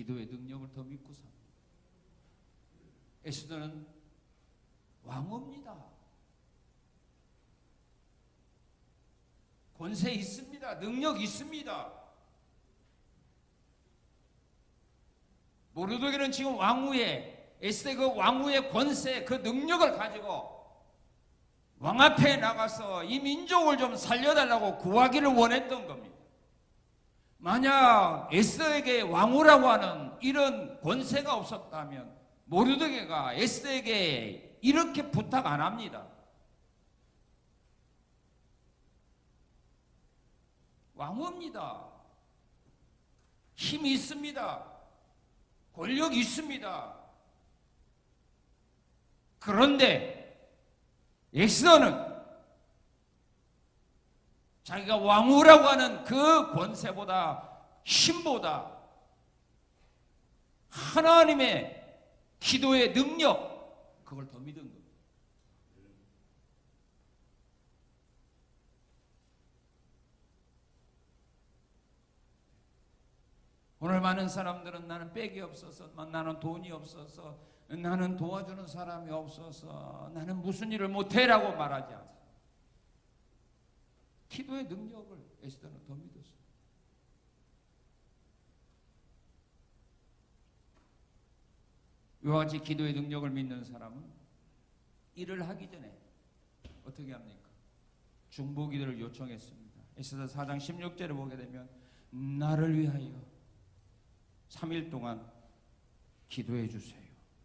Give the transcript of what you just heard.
기도의 능력을 더 믿고 삽니다. 에스더는 왕후입니다. 권세 있습니다. 능력 있습니다. 모르드게는 지금 왕후의 에스더 그 왕후의 권세 그 능력을 가지고 왕 앞에 나가서 이 민족을 좀 살려달라고 구하기를 원했던 겁니다. 만약 에스더에게 왕후라고 하는 이런 권세가 없었다면 모르드게가 에스더에게 이렇게 부탁 안 합니다. 왕후입니다. 힘이 있습니다. 권력이 있습니다. 그런데 엑스더는 자기가 왕후라고 하는 그 권세보다 힘보다 하나님의 기도의 능력 그걸 더 믿은 겁니다. 오늘 많은 사람들은 나는 백이 없어서 나는 돈이 없어서 나는 도와주는 사람이 없어서 나는 무슨 일을 못해라고 말하지 않습니다. 기도의 능력을 에스더는 더 믿었어요. 이와 같이 기도의 능력을 믿는 사람은 일을 하기 전에 어떻게 합니까? 중보 기도를 요청했습니다. 에스더 4장 16절을 보게 되면 나를 위하여 3일 동안 기도해 주세요.